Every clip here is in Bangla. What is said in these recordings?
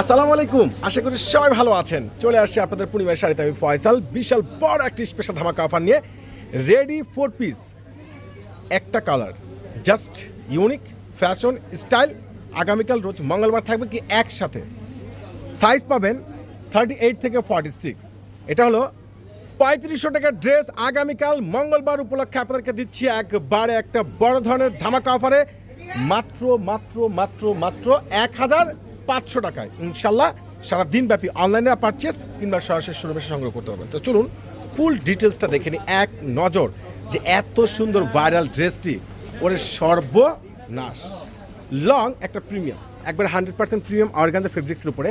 আসসালামু আলাইকুম। আশা করি সবাই ভালো আছেন। চলে আসছি আপনাদের পূর্ণিমার শাড়িতে আমি ফয়সাল। বিশাল বড় একটি স্পেশাল ধামাকা অফার নিয়ে রেডি ফোর পিস একটা colour just unique fashion style আগামীকাল রোজ মঙ্গলবার থাকবে কি একসাথে। সাইজ পাবেন থার্টি এইট থেকে ফর্টি সিক্স এটা হলো পঁয়ত্রিশশো টাকার ড্রেস আগামীকাল মঙ্গলবার উপলক্ষে আপনাদেরকে দিচ্ছি একবারে একটা বড় ধরনের ধামাকা অফারে মাত্র মাত্র মাত্র মাত্র এক হাজার পাঁচশো টাকায়। ইনশাল্লাহ সারা দিনব্যাপী অনলাইনে পারচেস কিংবা সরাসরি শোরুমে সংগ্রহ করতে পারবেন। তো চলুন ফুল ডিটেলসটা দেখে নিই। এক, নজর যে এত সুন্দর ভাইরাল ড্রেসটি ওর সর্বনাশ। লং একটা প্রিমিয়াম একবার হান্ড্রেড পার্সেন্ট প্রিমিয়াম অর্গানজা ফেব্রিক্সের উপরে।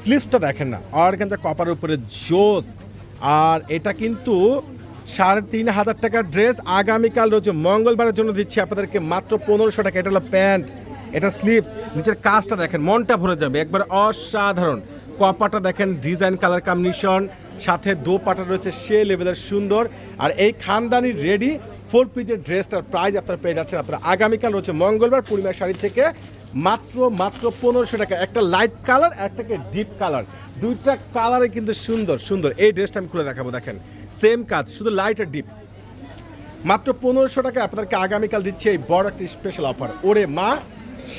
স্লিভসটা দেখেন না অর্গানজা কপারের উপরে জোস। আর এটা কিন্তু সাড়ে তিন হাজার টাকার ড্রেস আগামীকাল রোজ মঙ্গলবারের জন্য দিচ্ছি আপনাদেরকে মাত্র পনেরোশো টাকা। এটা হলো প্যান্ট। এটা স্লিপ, নিচের কাজটা দেখেন, মনটা ভরে যাবে, একবার অসাধারণ। কপাটা দেখেন, ডিজাইন, কালার কম্বিনেশন, সাথে দো পাটা রয়েছে, সে লেভেলের সুন্দর। আর এই খানদানি রেডি ফোর পিসের ড্রেসটার প্রাইস আপনারা পেয়ে যাচ্ছেন। আপনারা আগামীকাল রয়েছে মঙ্গলবার পূর্ণিমা শাড়ি থেকে মাত্র মাত্র পনেরোশো টাকা। একটা লাইট কালার একটাকে ডিপ কালার দুইটা কালারে কিন্তু সুন্দর সুন্দর। এই ড্রেসটা আমি খুলে দেখাবো, দেখেন। সেম কাজ, শুধু লাইট আর ডিপ মাত্র পনেরোশো টাকা আপনাদেরকে আগামীকাল দিচ্ছে এই বড় একটি স্পেশাল অফার ওরে মা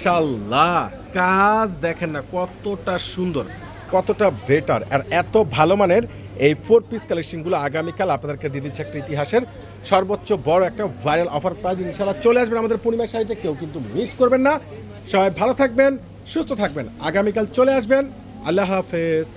শাল্লাহ কাজ দেখেন না, কতটা সুন্দর, কতটা বেটার আর এত ভালো মানের এই ফোর পিস কালেকশনগুলো আগামীকাল আপনাদেরকে দিয়ে দিচ্ছে একটা ইতিহাসের সর্বোচ্চ বড় একটা ভাইরাল অফার প্রাইজ ইনশাল্লাহ চলে আসবেন আমাদের পূর্ণিমার শাড়িতে, কেউ কিন্তু মিস করবেন না। সবাই ভালো থাকবেন, সুস্থ থাকবেন। আগামীকাল চলে আসবেন। আল্লাহ হাফেজ।